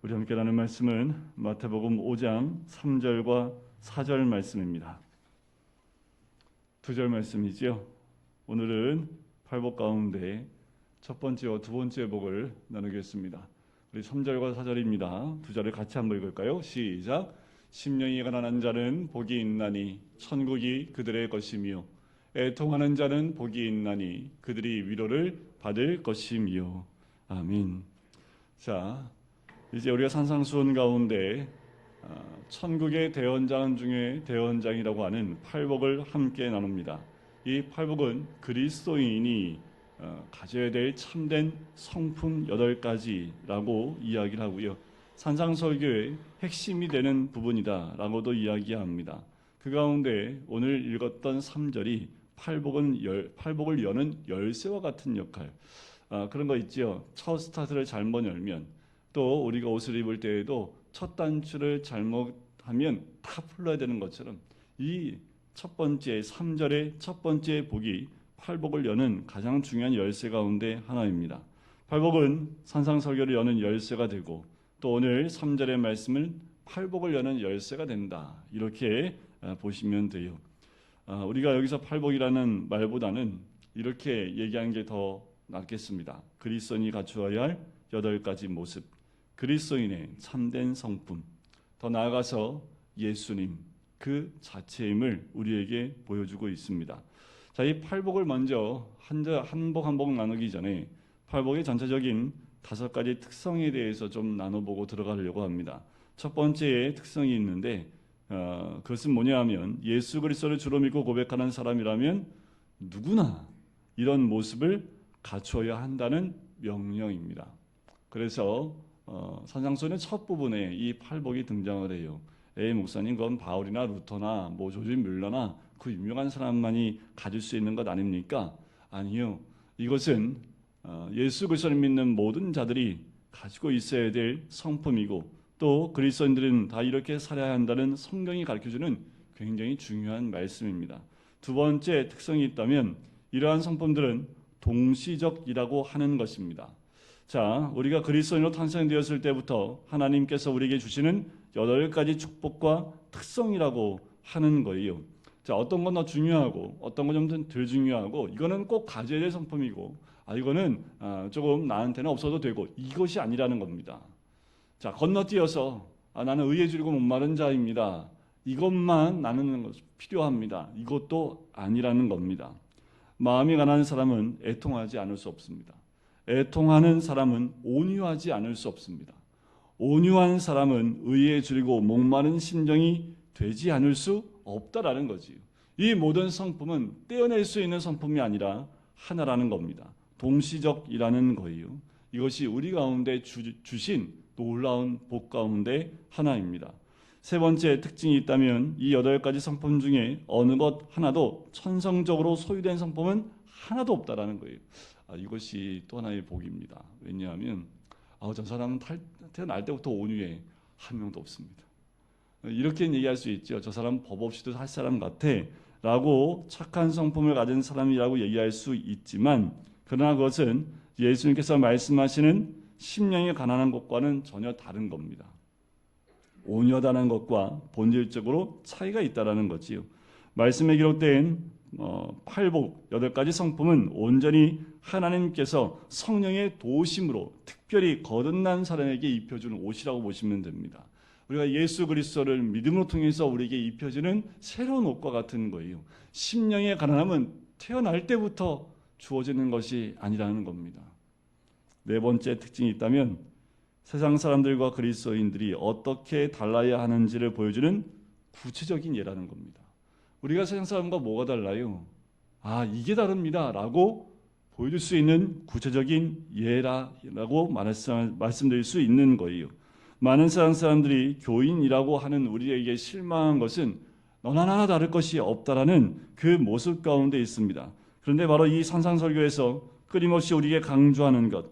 우리 함께 나눈 말씀은 마태복음 5장 3절과 4절 말씀입니다. 두 절 말씀이지요. 오늘은 팔복 가운데 첫 번째와 두 번째 복을 나누겠습니다. 우리 3절과 4절입니다. 두 절을 같이 한번 읽을까요? 시작. 심령이 가난한 자는 복이 있나니 천국이 그들의 것이며 애통하는 자는 복이 있나니 그들이 위로를 받을 것이며 아멘. 자, 이제 우리가 산상수훈 가운데 아, 천국의 대원장 중에 대원장이라고 하는 팔복을 함께 나눕니다. 이 팔복은 그리스도인이 어, 가져야 될 참된 성품 여덟 가지라고 이야기를 하고요. 산상설교의 핵심이 되는 부분이다라고도 이야기합니다. 그 가운데 오늘 읽었던 3절이 팔복은 열, 팔복을 여는 열쇠와 같은 역할 아, 그런 거 있지요. 첫 스타트를 잘못 열면 또 우리가 옷을 입을 때에도 첫 단추를 잘못하면 다 풀러야 되는 것처럼 이 첫 번째 3절의 첫 번째 복이 팔복을 여는 가장 중요한 열쇠 가운데 하나입니다. 팔복은 산상설교를 여는 열쇠가 되고 또 오늘 3절의 말씀은 팔복을 여는 열쇠가 된다. 이렇게 아, 보시면 돼요. 아, 우리가 여기서 팔복이라는 말보다는 이렇게 얘기하는 게 더 낫겠습니다. 그리스도인이 갖추어야 할 여덟 가지 모습, 그리스도인의 참된 성품, 더 나아가서 예수님 그 자체임을 우리에게 보여주고 있습니다. 자, 이 팔복을 먼저 한복 한복 나누기 전에 팔복의 전체적인 다섯 가지 특성에 대해서 좀 나눠보고 들어가려고 합니다. 첫 번째 특성이 있는데 어, 그것은 뭐냐하면 예수 그리스도를 주로 믿고 고백하는 사람이라면 누구나 이런 모습을 갖추어야 한다는 명령입니다. 그래서 어, 산상수의 첫 부분에 이 팔복이 등장을 해요. 에이 목사님 그건 바울이나 루터나 뭐 조지 뮬러나 그 유명한 사람만이 가질 수 있는 것 아닙니까? 아니요. 이것은 어, 예수 그리스도를 믿는 모든 자들이 가지고 있어야 될 성품이고 또 그리스도인들은 다 이렇게 살아야 한다는 성경이 가르쳐주는 굉장히 중요한 말씀입니다. 두 번째 특성이 있다면 이러한 성품들은 동시적이라고 하는 것입니다. 자, 우리가 그리스도인으로 탄생되었을 때부터 하나님께서 우리에게 주시는 여덟 가지 축복과 특성이라고 하는 거예요. 자, 어떤 건 더 중요하고 어떤 건 좀 덜 중요하고 이거는 꼭 가져야 될 성품이고 아 이거는 아, 조금 나한테는 없어도 되고 이것이 아니라는 겁니다. 자, 건너뛰어서 아, 나는 의에 줄이고 목마른 자입니다. 이것만 나는 필요합니다. 이것도 아니라는 겁니다. 마음이 가난한 사람은 애통하지 않을 수 없습니다. 애통하는 사람은 온유하지 않을 수 없습니다. 온유한 사람은 의에 줄이고 목마른 심정이 되지 않을 수 없다라는 거지요. 이 모든 성품은 떼어낼 수 있는 성품이 아니라 하나라는 겁니다. 동시적이라는 거예요. 이것이 우리 가운데 주, 주신 놀라운 복 가운데 하나입니다. 세 번째 특징이 있다면 이 여덟 가지 성품 중에 어느 것 하나도 천성적으로 소유된 성품은 하나도 없다라는 거예요. 아, 이것이 또 하나의 복입니다. 왜냐하면 아, 저 사람은 탈, 태어날 때부터 온유해 한 명도 없습니다. 이렇게 얘기할 수 있죠. 저 사람 법 없이도 할 사람 같아 라고 착한 성품을 가진 사람이라고 얘기할 수 있지만 그러나 그것은 예수님께서 말씀하시는 심령이 가난한 것과는 전혀 다른 겁니다. 온유하다는 것과 본질적으로 차이가 있다라는 거지요. 말씀에 기록된 어, 팔복 여덟 가지 성품은 온전히 하나님께서 성령의 도심으로 특별히 거듭난 사람에게 입혀주는 옷이라고 보시면 됩니다. 우리가 예수 그리스도를 믿음으로 통해서 우리에게 입혀지는 새로운 옷과 같은 거예요. 심령의 가난함은 태어날 때부터 주어지는 것이 아니라는 겁니다. 네 번째 특징이 있다면 세상 사람들과 그리스도인들이 어떻게 달라야 하는지를 보여주는 구체적인 예라는 겁니다. 우리가 세상 사람과 뭐가 달라요? 아, 이게 다릅니다. 라고 보여줄 수 있는 구체적인 예라고 말씀드릴 수 있는 거예요. 많은 세상 사람들이 교인이라고 하는 우리에게 실망한 것은 너나 나나 다를 것이 없다라는 그 모습 가운데 있습니다. 그런데 바로 이 산상설교에서 끊임없이 우리에게 강조하는 것,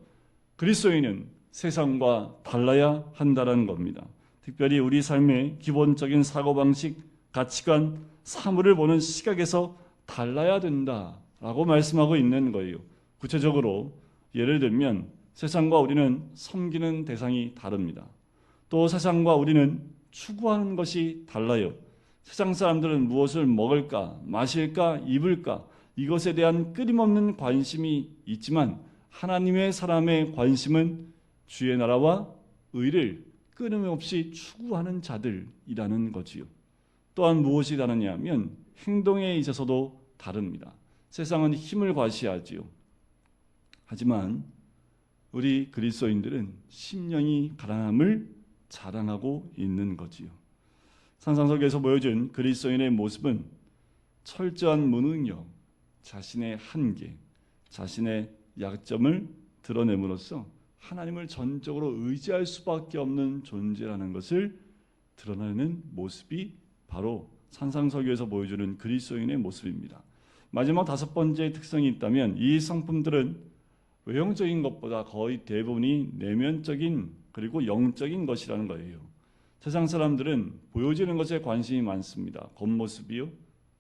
그리스도인은 세상과 달라야 한다는 겁니다. 특별히 우리 삶의 기본적인 사고방식, 가치관, 사물을 보는 시각에서 달라야 된다라고 말씀하고 있는 거예요. 구체적으로 예를 들면 세상과 우리는 섬기는 대상이 다릅니다. 또 세상과 우리는 추구하는 것이 달라요. 세상 사람들은 무엇을 먹을까, 마실까, 입을까 이것에 대한 끊임없는 관심이 있지만 하나님의 사람의 관심은 주의 나라와 의를 끊임없이 추구하는 자들이라는 거지요. 또한 무엇이 다르냐 하면 행동에 있어서도 다릅니다. 세상은 힘을 과시하지요. 하지만 우리 그리스도인들은 심령이 가난함을 자랑하고 있는 거지요. 산상석에서 보여준 그리스도인의 모습은 철저한 무능력, 자신의 한계, 자신의 약점을 드러냄으로써 하나님을 전적으로 의지할 수밖에 없는 존재라는 것을 드러내는 모습이 바로 산상석에서 보여주는 그리스도인의 모습입니다. 마지막 다섯 번째 특성이 있다면 이 성품들은 외형적인 것보다 거의 대부분이 내면적인 그리고 영적인 것이라는 거예요. 세상 사람들은 보여지는 것에 관심이 많습니다. 겉모습이요,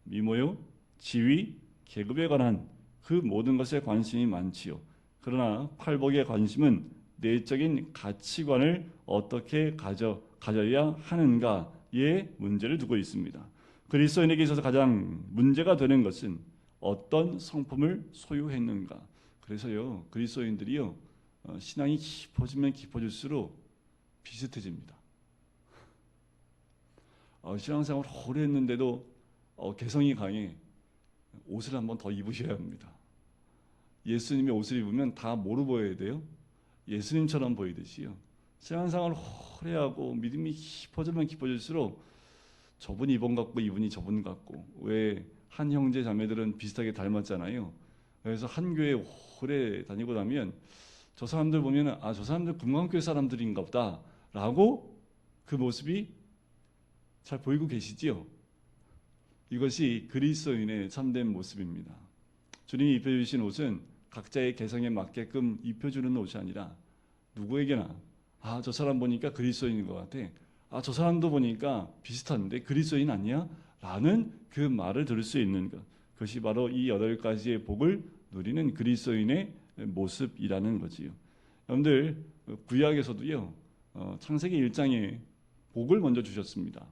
미모요, 지위, 계급에 관한 그 모든 것에 관심이 많지요. 그러나 팔복의 관심은 내적인 가치관을 어떻게 가져 가져야 하는가 에 문제를 두고 있습니다. 그리스도인에게 있어서 가장 문제가 되는 것은 어떤 성품을 소유했는가. 그래서요 그리스도인들이요 어, 신앙이 깊어지면 깊어질수록 비슷해집니다. 어, 신앙생활 오래 했는데도 어, 개성이 강해 옷을 한번 더 입으셔야 합니다. 예수님의 옷을 입으면 다 뭐로 보여야 돼요? 예수님처럼 보이듯이요. 신앙생활 오래 하고 믿음이 깊어지면 깊어질수록 저분이 이번 같고 이분이 저분 같고 왜 한 형제 자매들은 비슷하게 닮았잖아요. 그래서 한 교회 오래 다니고 나면 저 사람들 보면 아저 사람들 금강교회 사람들인가 보다라고 그 모습이 잘 보이고 계시지요. 이것이 그리스도인의 참된 모습입니다. 주님이 입혀주신 옷은 각자의 개성에 맞게끔 입혀주는 옷이 아니라 누구에게나 아 저 사람 보니까 그리스도인인 것 같아. 아 저 사람도 보니까 비슷한데 그리스도인 아니야? 라는 그 말을 들을 수 있는 것. 그것이 바로 이 여덟 가지의 복을 누리는 그리스도인의 모습이라는 거지요. 여러분들 구약에서도요 어, 창세기 1장에 복을 먼저 주셨습니다.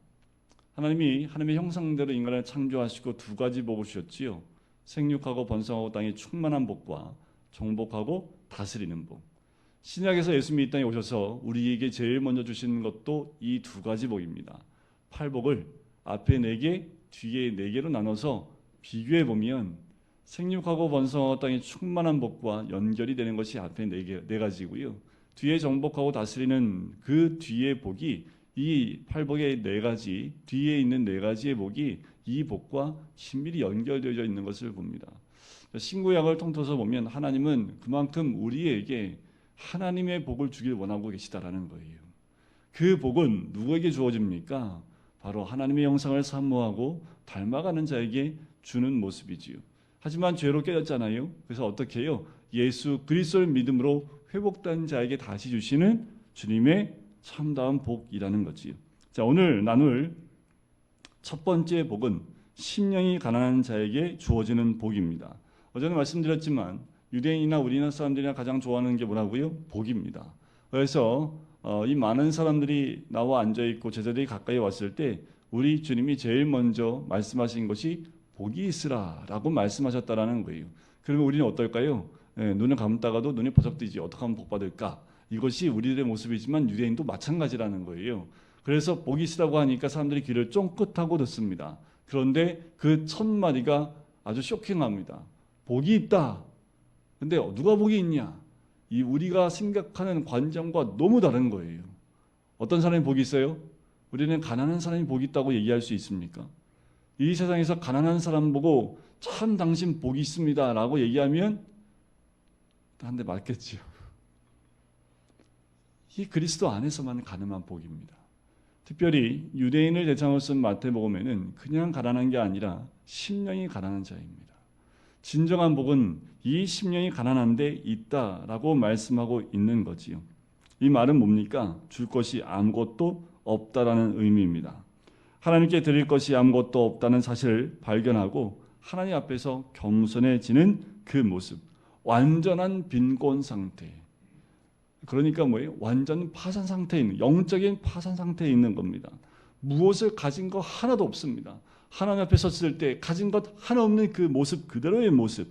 하나님이 하나님의 형상대로 인간을 창조하시고 두 가지 복을 주셨지요. 생육하고 번성하고 땅에 충만한 복과 정복하고 다스리는 복. 신약에서 예수님이 이 땅에 오셔서 우리에게 제일 먼저 주신 것도 이 두 가지 복입니다. 팔복을 앞에 네 개, 뒤에 네 개로 나눠서 비교해 보면 생육하고 번성하고 땅에 충만한 복과 연결이 되는 것이 앞에 네, 개, 네 가지고요. 뒤에 정복하고 다스리는 그 뒤에 복이 이 팔복의 네 가지 뒤에 있는 네 가지의 복이 이 복과 친밀히 연결되어 있는 것을 봅니다. 신구약을 통틀어서 보면 하나님은 그만큼 우리에게 하나님의 복을 주길 원하고 계시다라는 거예요. 그 복은 누구에게 주어집니까? 바로 하나님의 영상을 사모하고 닮아가는 자에게 주는 모습이지요. 하지만 죄로 깨졌잖아요. 그래서 어떻게 해요? 예수 그리스도를 믿음으로 회복된 자에게 다시 주시는 주님의 참다운 복이라는 거지요. 자, 오늘 나눌 첫 번째 복은 심령이 가난한 자에게 주어지는 복입니다. 어제는 말씀드렸지만 유대인이나 우리나라 사람들이나 가장 좋아하는 게 뭐라고요? 복입니다. 그래서 어, 이 많은 사람들이 나와 앉아 있고 제자들이 가까이 왔을 때 우리 주님이 제일 먼저 말씀하신 것이 복이 있으라라고 말씀하셨다라는 거예요. 그러면 우리는 어떨까요? 예, 눈을 감다가도 눈이 버쩍 뜨지 어떻게 하면 복 받을까? 이것이 우리들의 모습이지만 유대인도 마찬가지라는 거예요. 그래서 복이 있으라고 하니까 사람들이 귀를 쫑긋하고 듣습니다. 그런데 그 첫 마디가 아주 쇼킹합니다. 복이 있다. 근데 누가 복이 있냐? 이 우리가 생각하는 관점과 너무 다른 거예요. 어떤 사람이 복이 있어요? 우리는 가난한 사람이 복이 있다고 얘기할 수 있습니까? 이 세상에서 가난한 사람 보고 참 당신 복이 있습니다라고 얘기하면 한 대 맞겠지요. 이 그리스도 안에서만 가능한 복입니다. 특별히 유대인을 대상으로 쓴 마태복음에는 그냥 가난한 게 아니라 심령이 가난한 자입니다. 진정한 복은 이 심령이 가난한 데 있다라고 말씀하고 있는 거지요. 이 말은 뭡니까? 줄 것이 아무것도 없다라는 의미입니다. 하나님께 드릴 것이 아무것도 없다는 사실을 발견하고 하나님 앞에서 겸손해지는 그 모습, 완전한 빈곤 상태. 그러니까 뭐예요? 완전 파산 상태에 있는 영적인 파산 상태에 있는 겁니다. 무엇을 가진 거 하나도 없습니다. 하나님 앞에 섰을 때 가진 것 하나 없는 그 모습 그대로의 모습.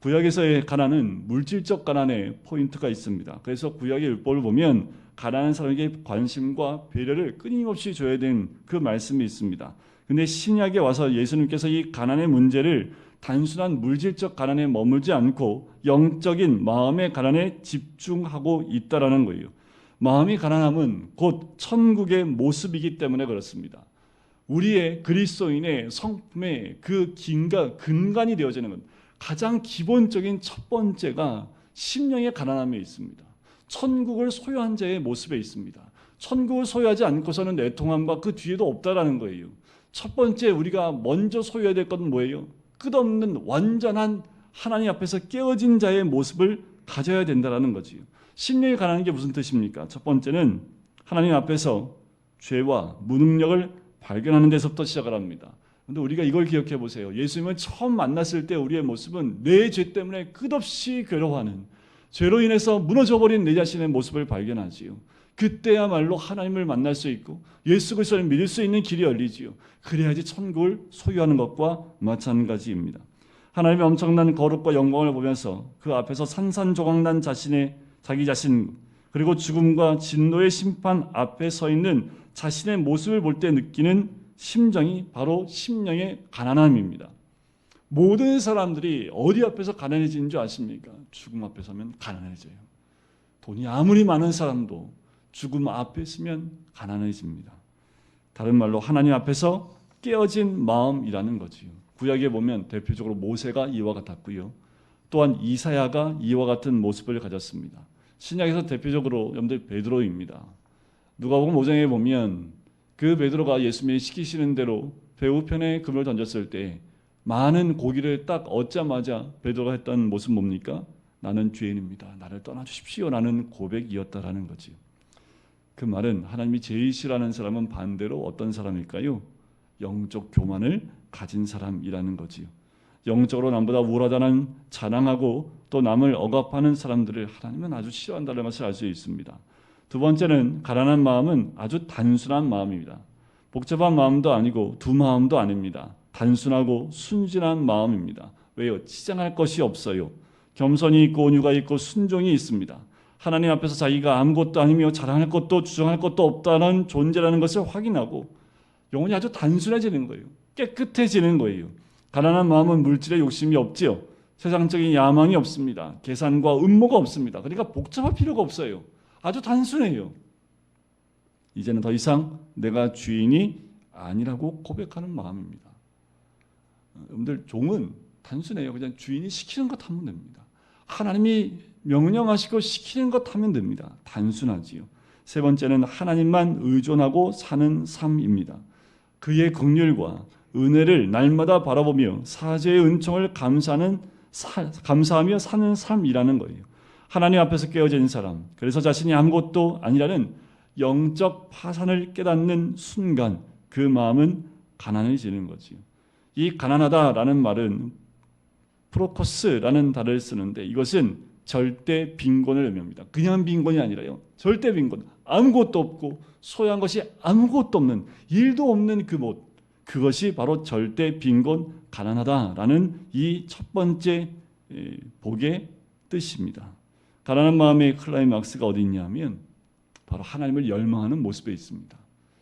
구약에서의 가난은 물질적 가난의 포인트가 있습니다. 그래서 구약의 율법을 보면 가난한 사람에게 관심과 배려를 끊임없이 줘야 되는 그 말씀이 있습니다. 근데 신약에 와서 예수님께서 이 가난의 문제를 단순한 물질적 가난에 머물지 않고 영적인 마음의 가난에 집중하고 있다라는 거예요. 마음이 가난함은 곧 천국의 모습이기 때문에 그렇습니다. 우리의 그리스도인의 성품의 그 긴가 근간이 되어지는 것 가장 기본적인 첫 번째가 심령의 가난함에 있습니다. 천국을 소유한 자의 모습에 있습니다. 천국을 소유하지 않고서는 내통함과 그 뒤에도 없다라는 거예요. 첫 번째 우리가 먼저 소유해야 될 것은 뭐예요? 끝없는 완전한 하나님 앞에서 깨어진 자의 모습을 가져야 된다라는 거지요. 심령이 가난한 게 무슨 뜻입니까? 첫 번째는 하나님 앞에서 죄와 무능력을 발견하는 데서부터 시작을 합니다. 근데 우리가 이걸 기억해 보세요. 예수님을 처음 만났을 때 우리의 모습은 내 죄 때문에 끝없이 괴로워하는 죄로 인해서 무너져 버린 내 자신의 모습을 발견하지요. 그때야말로 하나님을 만날 수 있고 예수 그리스도를 믿을 수 있는 길이 열리지요. 그래야지 천국을 소유하는 것과 마찬가지입니다. 하나님의 엄청난 거룩과 영광을 보면서 그 앞에서 산산조각난 자신의 자기 자신 그리고 죽음과 진노의 심판 앞에 서 있는 자신의 모습을 볼 때 느끼는 심정이 바로 심령의 가난함입니다. 모든 사람들이 어디 앞에서 가난해지는 줄 아십니까? 죽음 앞에 서면 가난해져요. 돈이 아무리 많은 사람도 죽음 앞에 서면 가난해집니다. 다른 말로 하나님 앞에서 깨어진 마음이라는 거지요. 구약에 보면 대표적으로 모세가 이와 같았고요. 또한 이사야가 이와 같은 모습을 가졌습니다. 신약에서 대표적으로 여러분들 베드로입니다. 누가복음 5장에 보면 그 베드로가 예수님이 시키시는 대로 배우편에 금을 던졌을 때 많은 고기를 딱 얻자마자 베드로가 했던 모습 뭡니까? 나는 죄인입니다. 나를 떠나 주십시오 라는 고백이었다라는 거지. 그 말은 하나님이 제일 싫어하는 사람은 반대로 어떤 사람일까요? 영적 교만을 가진 사람이라는 거지요. 영적으로 남보다 우월하다는 자랑하고 또 남을 억압하는 사람들을 하나님은 아주 싫어한다는 것을 알 수 있습니다. 두 번째는 가난한 마음은 아주 단순한 마음입니다. 복잡한 마음도 아니고 두 마음도 아닙니다. 단순하고 순진한 마음입니다. 왜요? 치장할 것이 없어요. 겸손이 있고 온유가 있고 순종이 있습니다. 하나님 앞에서 자기가 아무것도 아니며 자랑할 것도 주장할 것도 없다는 존재라는 것을 확인하고 영혼이 아주 단순해지는 거예요. 깨끗해지는 거예요. 가난한 마음은 물질에 욕심이 없지요. 세상적인 야망이 없습니다. 계산과 음모가 없습니다. 그러니까 복잡할 필요가 없어요. 아주 단순해요. 이제는 더 이상 내가 주인이 아니라고 고백하는 마음입니다. 여러분들 종은 단순해요. 그냥 주인이 시키는 것 하면 됩니다. 하나님이 명령하시고 시키는 것 하면 됩니다. 단순하지요. 세 번째는 하나님만 의존하고 사는 삶입니다. 그의 긍휼과 은혜를 날마다 바라보며 사죄의 은총을 감사하는 사, 감사하며 사는 삶이라는 거예요. 하나님 앞에서 깨어진 사람, 그래서 자신이 아무것도 아니라는 영적 파산을 깨닫는 순간 그 마음은 가난해지는 거지요. 이 가난하다라는 말은 프로코스라는 단어를 쓰는데 이것은 절대 빈곤을 의미합니다. 그냥 빈곤이 아니라요. 절대 빈곤. 아무것도 없고 소유한 것이 아무것도 없는 일도 없는 그 못. 그것이 바로 절대 빈곤 가난하다라는 이 첫 번째 복의 뜻입니다. 가난한 마음의 클라이막스가 어디 있냐면 바로 하나님을 열망하는 모습에 있습니다.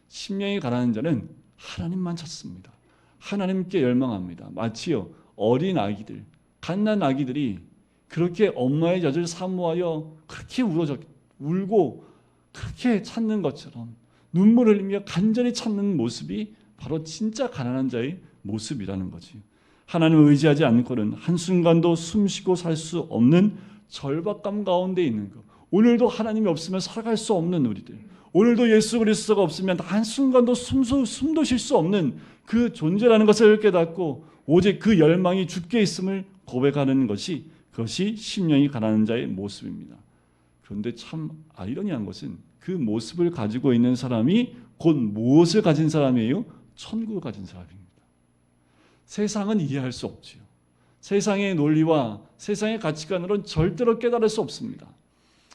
심령이 가난한 자는 하나님만 찾습니다. 하나님께 열망합니다. 마치요 어린 아기들, 갓난 아기들이 그렇게 엄마의 젖을 사모하여 그렇게 울어져 울고 그렇게 찾는 것처럼 눈물을 흘리며 간절히 찾는 모습이 바로 진짜 가난한 자의 모습이라는 거지. 하나님을 의지하지 않고는 한순간도 숨쉬고 살 수 없는 절박감 가운데 있는 것. 오늘도 하나님이 없으면 살아갈 수 없는 우리들. 오늘도 예수 그리스도가 없으면 한순간도 숨도, 숨도 쉴 수 없는 그 존재라는 것을 깨닫고 오직 그 열망이 죽게 있음을 고백하는 것이 그것이 심령이 가난한 자의 모습입니다. 그런데 참 아이러니한 것은 그 모습을 가지고 있는 사람이 곧 무엇을 가진 사람이에요? 천국을 가진 사람입니다. 세상은 이해할 수 없지요. 세상의 논리와 세상의 가치관으로는 절대로 깨달을 수 없습니다.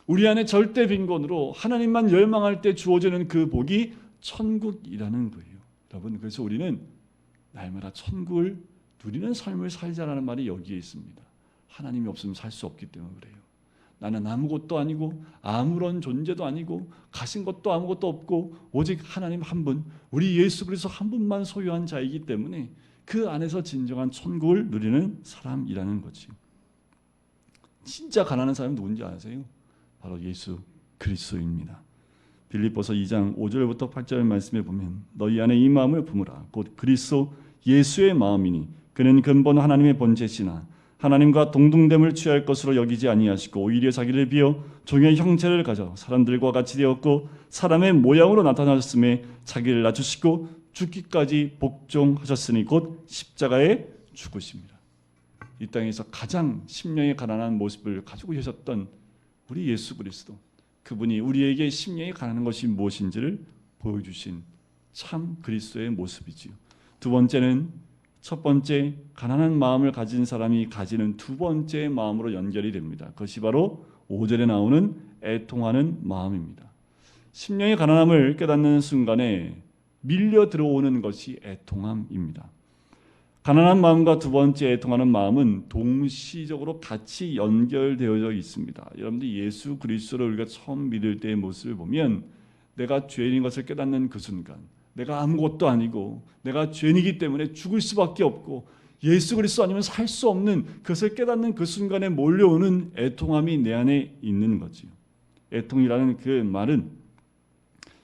우리 안에 절대 빈곤으로 하나님만 열망할 때 주어지는 그 복이 천국이라는 거예요. 여러분 그래서 우리는 날마다 천국을 누리는 삶을 살자라는 말이 여기에 있습니다. 하나님이 없으면 살 수 없기 때문에 그래요. 나는 아무것도 아니고 아무런 존재도 아니고 가진 것도 아무것도 없고 오직 하나님 한 분, 우리 예수 그리스도 한 분만 소유한 자이기 때문에 그 안에서 진정한 천국을 누리는 사람이라는 거지. 진짜 가난한 사람이 누군지 아세요? 바로 예수 그리스도입니다. 빌립보서 2장 5절부터 8절 말씀에 보면 너희 안에 이 마음을 품으라 곧 그리스도 예수의 마음이니 그는 근본 하나님의 본체시나 하나님과 동등됨을 취할 것으로 여기지 아니하시고 오히려 자기를 비어 종의 형체를 가져 사람들과 같이 되었고 사람의 모양으로 나타나셨음에 자기를 낮추시고 죽기까지 복종하셨으니 곧 십자가에 죽으십니다. 이 땅에서 가장 심령이 가난한 모습을 가지고 계셨던 우리 예수 그리스도 그분이 우리에게 심령이 가난한 것이 무엇인지를 보여주신 참 그리스도의 모습이지요. 두 번째는 첫 번째 가난한 마음을 가진 사람이 가지는 두 번째 마음으로 연결이 됩니다. 그것이 바로 5절에 나오는 애통하는 마음입니다. 심령의 가난함을 깨닫는 순간에 밀려 들어오는 것이 애통함입니다. 가난한 마음과 두 번째 애통하는 마음은 동시적으로 같이 연결되어져 있습니다. 여러분들 예수 그리스도를 우리가 처음 믿을 때의 모습을 보면 내가 죄인인 것을 깨닫는 그 순간 내가 아무것도 아니고 내가 죄인이기 때문에 죽을 수밖에 없고 예수 그리스도 아니면 살 수 없는 그것을 깨닫는 그 순간에 몰려오는 애통함이 내 안에 있는 거지요. 애통이라는 그 말은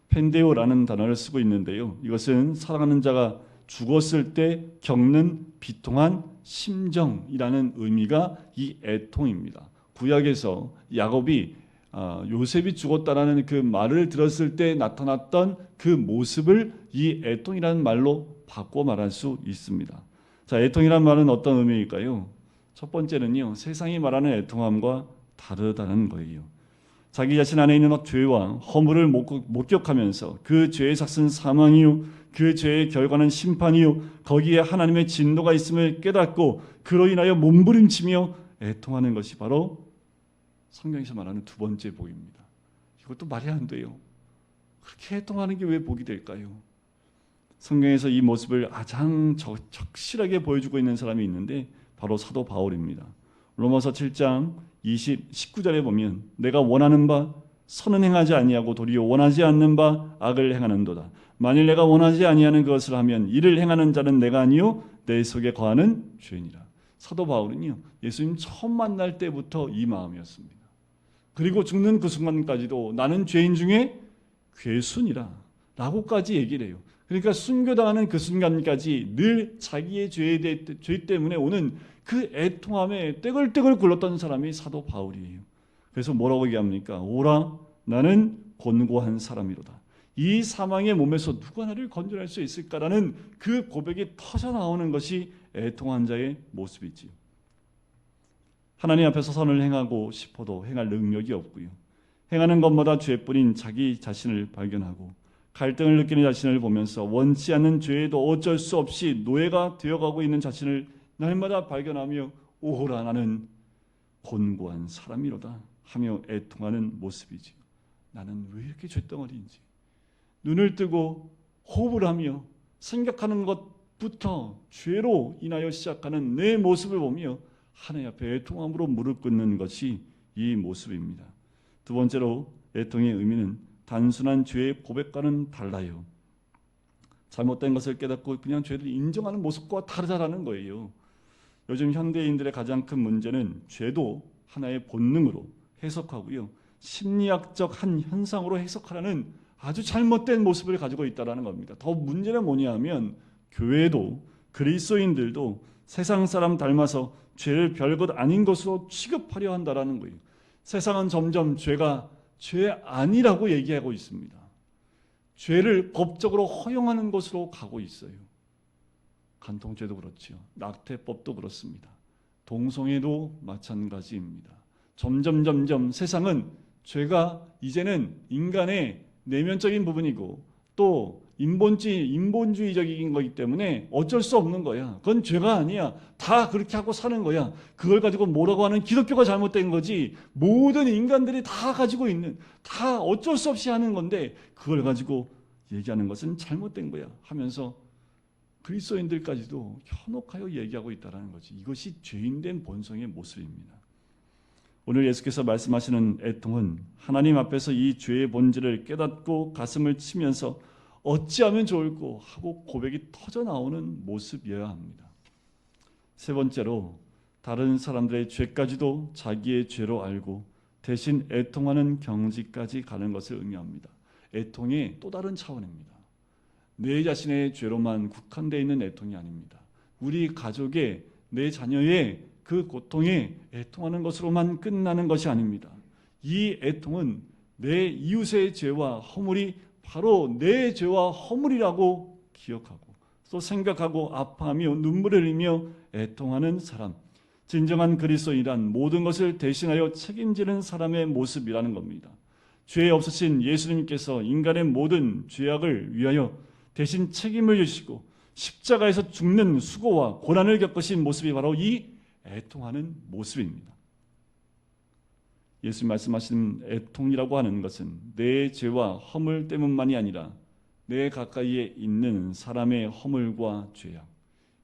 펜데오라는 단어를 쓰고 있는데요. 이것은 사랑하는 자가 죽었을 때 겪는 비통한 심정이라는 의미가 이 애통입니다. 구약에서 야곱이 아, 요셉이 죽었다라는 그 말을 들었을 때 나타났던 그 모습을 이 애통이라는 말로 바꿔 말할 수 있습니다. 자, 애통이라는 말은 어떤 의미일까요? 첫 번째는요, 세상이 말하는 애통함과 다르다는 거예요. 자기 자신 안에 있는 죄와 허물을 목격하면서 그 죄의 삭은 사망이요, 그 죄의 결과는 심판이요, 거기에 하나님의 진노가 있음을 깨닫고 그로 인하여 몸부림치며 애통하는 것이 바로 성경에서 말하는 두 번째 복입니다. 이것도 말이 안 돼요. 그렇게 애통하는 게 왜 복이 될까요? 성경에서 이 모습을 가장 적실하게 보여주고 있는 사람이 있는데 바로 사도 바울입니다. 로마서 7장 20, 19절에 보면 내가 원하는 바 선은 행하지 아니하고 도리어 원하지 않는 바 악을 행하는도다. 만일 내가 원하지 아니하는 것을 하면 이를 행하는 자는 내가 아니요 내 속에 거하는 죄니라. 사도 바울은요 예수님 처음 만날 때부터 이 마음이었습니다. 그리고 죽는 그 순간까지도 나는 죄인 중에 괴순이라 라고까지 얘기를 해요. 그러니까 순교당하는 그 순간까지 늘 자기의 죄에 대해, 죄 때문에 오는 그 애통함에 떼글떼글 굴렀던 사람이 사도 바울이에요. 그래서 뭐라고 얘기합니까? 오라 나는 곤고한 사람이로다. 이 사망의 몸에서 누가 나를 건져낼 수 있을까라는 그 고백이 터져 나오는 것이 애통한 자의 모습이지요. 하나님 앞에서 선을 행하고 싶어도 행할 능력이 없고요. 행하는 것마다 죄뿐인 자기 자신을 발견하고 갈등을 느끼는 자신을 보면서 원치 않는 죄에도 어쩔 수 없이 노예가 되어가고 있는 자신을 날마다 발견하며 오호라 나는 곤고한 사람이로다 하며 애통하는 모습이지. 나는 왜 이렇게 죄덩어리인지. 눈을 뜨고 호흡을 하며 생각하는 것부터 죄로 인하여 시작하는 내 모습을 보며 하나님 앞에 애통함으로 무릎 꿇는 것이 이 모습입니다. 두 번째로 애통의 의미는 단순한 죄의 고백과는 달라요. 잘못된 것을 깨닫고 그냥 죄를 인정하는 모습과 다르다라는 거예요. 요즘 현대인들의 가장 큰 문제는 죄도 하나의 본능으로 해석하고요. 심리학적 한 현상으로 해석하라는 아주 잘못된 모습을 가지고 있다는 겁니다. 더 문제는 뭐냐면 교회도 그리스도인들도 세상 사람 닮아서 죄를 별것 아닌 것으로 취급하려 한다라는 거예요. 세상은 점점 죄가 죄 아니라고 얘기하고 있습니다. 죄를 법적으로 허용하는 것으로 가고 있어요. 간통죄도 그렇지요. 낙태법도 그렇습니다. 동성애도 마찬가지입니다. 점점 점점 세상은 죄가 이제는 인간의 내면적인 부분이고 또 인본주의, 인본주의적인 거기 때문에 어쩔 수 없는 거야. 그건 죄가 아니야. 다 그렇게 하고 사는 거야. 그걸 가지고 뭐라고 하는 기독교가 잘못된 거지. 모든 인간들이 다 가지고 있는, 다 어쩔 수 없이 하는 건데, 그걸 가지고 얘기하는 것은 잘못된 거야. 하면서 그리스도인들까지도 현혹하여 얘기하고 있다는 거지. 이것이 죄인된 본성의 모습입니다. 오늘 예수께서 말씀하시는 애통은 하나님 앞에서 이 죄의 본질을 깨닫고 가슴을 치면서 어찌하면 좋을꼬 하고 고백이 터져 나오는 모습이어야 합니다. 세 번째로 다른 사람들의 죄까지도 자기의 죄로 알고 대신 애통하는 경지까지 가는 것을 의미합니다. 애통의 또 다른 차원입니다. 내 자신의 죄로만 국한되어 있는 애통이 아닙니다. 우리 가족의 내 자녀의 그 고통에 애통하는 것으로만 끝나는 것이 아닙니다. 이 애통은 내 이웃의 죄와 허물이 바로 내 죄와 허물이라고 기억하고 또 생각하고 아파하며 눈물을 흘리며 애통하는 사람 진정한 그리스도인이란 모든 것을 대신하여 책임지는 사람의 모습이라는 겁니다. 죄 없으신 예수님께서 인간의 모든 죄악을 위하여 대신 책임을 지시고 십자가에서 죽는 수고와 고난을 겪으신 모습이 바로 이 애통하는 모습입니다. 예수님 말씀하신 애통이라고 하는 것은 내 죄와 허물 때문만이 아니라 내 가까이에 있는 사람의 허물과 죄악,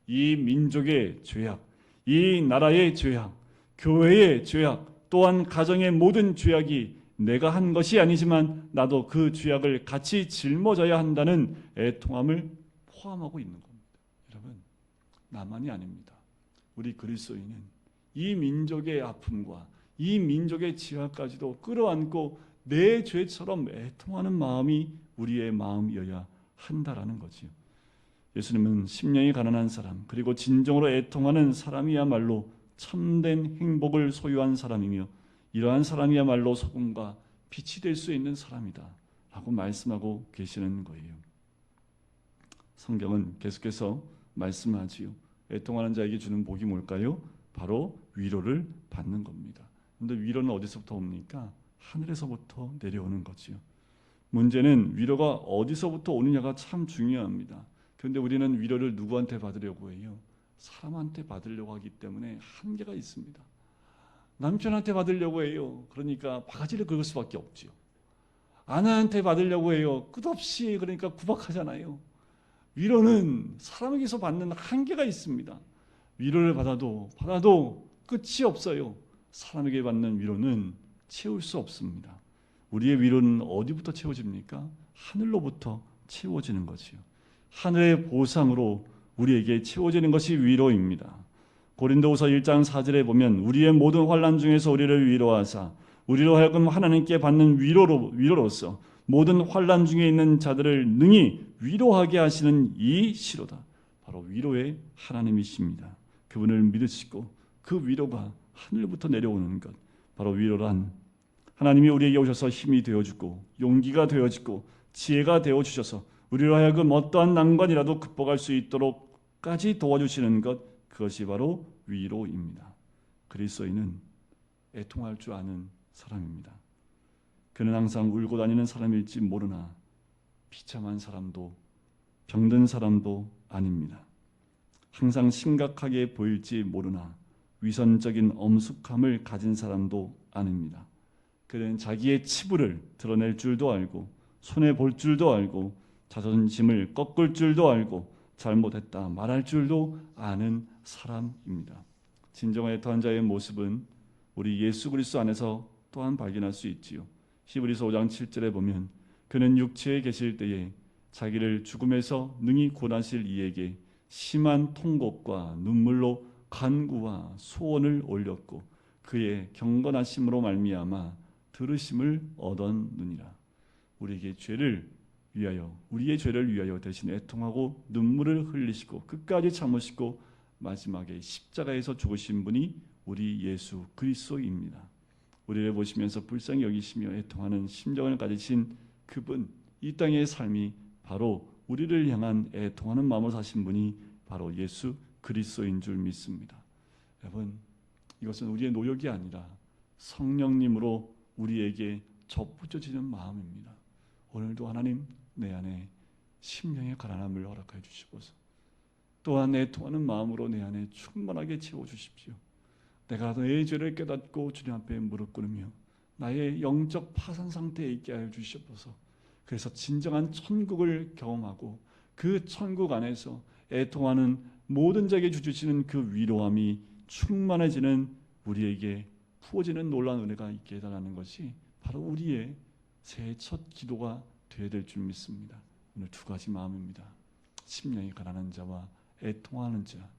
이 민족의 죄악, 이 나라의 죄악, 교회의 죄악, 또한 가정의 모든 죄악이 내가 한 것이 아니지만 나도 그 죄악을 같이 짊어져야 한다는 애통함을 포함하고 있는 겁니다. 여러분, 나만이 아닙니다. 우리 그리스도인은 이 민족의 아픔과 이 민족의 지하까지도 끌어안고 내 죄처럼 애통하는 마음이 우리의 마음이어야 한다라는 거지요. 예수님은 심령이 가난한 사람 그리고 진정으로 애통하는 사람이야말로 참된 행복을 소유한 사람이며 이러한 사람이야말로 소금과 빛이 될 수 있는 사람이다 라고 말씀하고 계시는 거예요. 성경은 계속해서 말씀하지요. 애통하는 자에게 주는 복이 뭘까요? 바로 위로를 받는 겁니다. 근데 위로는 어디서부터 옵니까? 하늘에서부터 내려오는 거지요. 문제는 위로가 어디서부터 오느냐가 참 중요합니다. 그런데 우리는 위로를 누구한테 받으려고 해요? 사람한테 받으려고 하기 때문에 한계가 있습니다. 남편한테 받으려고 해요. 그러니까 바가지를 긁을 수밖에 없지요. 아내한테 받으려고 해요. 끝없이 그러니까 구박하잖아요. 위로는 사람에게서 받는 한계가 있습니다. 위로를 받아도 받아도 끝이 없어요. 사람에게 받는 위로는 채울 수 없습니다. 우리의 위로는 어디부터 채워집니까? 하늘로부터 채워지는 거지요. 하늘의 보상으로 우리에게 채워지는 것이 위로입니다. 고린도후서 1장 4절에 보면 우리의 모든 환란 중에서 우리를 위로하사 우리로 하여금 하나님께 받는 위로로 위로로서 모든 환란 중에 있는 자들을 능히 위로하게 하시는 이 시로다. 바로 위로의 하나님이십니다. 그분을 믿으시고 그 위로가 하늘부터 내려오는 것 바로 위로란 하나님이 우리에게 오셔서 힘이 되어 주고 용기가 되어 주고 지혜가 되어 주셔서 우리로 하여금 어떠한 난관이라도 극복할 수 있도록까지 도와주시는 것 그것이 바로 위로입니다. 그리스도인은 애통할 줄 아는 사람입니다. 그는 항상 울고 다니는 사람일지 모르나 비참한 사람도 병든 사람도 아닙니다. 항상 심각하게 보일지 모르나 위선적인 엄숙함을 가진 사람도 아닙니다. 그는 자기의 치부를 드러낼 줄도 알고 손해 볼 줄도 알고 자존심을 꺾을 줄도 알고 잘못했다 말할 줄도 아는 사람입니다. 진정한 애통한 자의 모습은 우리 예수 그리스도 안에서 또한 발견할 수 있지요. 히브리서 5장 7절에 보면 그는 육체에 계실 때에 자기를 죽음에서 능히 구원하실 이에게 심한 통곡과 눈물로 간구와 소원을 올렸고 그의 경건하심으로 말미암아 들으심을 얻었느니라. 우리에게 죄를 위하여 우리의 죄를 위하여 대신 애통하고 눈물을 흘리시고 끝까지 참으시고 마지막에 십자가에서 죽으신 분이 우리 예수 그리스도입니다. 우리를 보시면서 불쌍히 여기시며 애통하는 심정을 가지신 그분 이 땅의 삶이 바로 우리를 향한 애통하는 마음을 사신 분이 바로 예수 그리스도인 줄 믿습니다. 여러분 이것은 우리의 노력이 아니라 성령님으로 우리에게 접붙여지는 마음입니다. 오늘도 하나님 내 안에 심령의 가난함을 허락하여 주시옵소서. 또한 내 통하는 마음으로 내 안에 충만하게 채워 주십시오. 내가 내 죄를 깨닫고 주님 앞에 무릎 꿇으며 나의 영적 파산 상태에 있게 하여 주시옵소서. 그래서 진정한 천국을 경험하고 그 천국 안에서 애통하는 모든 자에게 주시는 그 위로함이 충만해지는 우리에게 부어지는 놀라운 은혜가 있게 해달라는 것이 바로 우리의 새해 첫 기도가 되어야 될 줄 믿습니다. 오늘 두 가지 마음입니다. 심령이 가난한 자와 애통하는 자,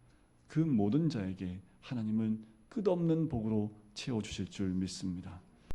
그 모든 자에게 하나님은 끝없는 복으로 채워 주실 줄 믿습니다.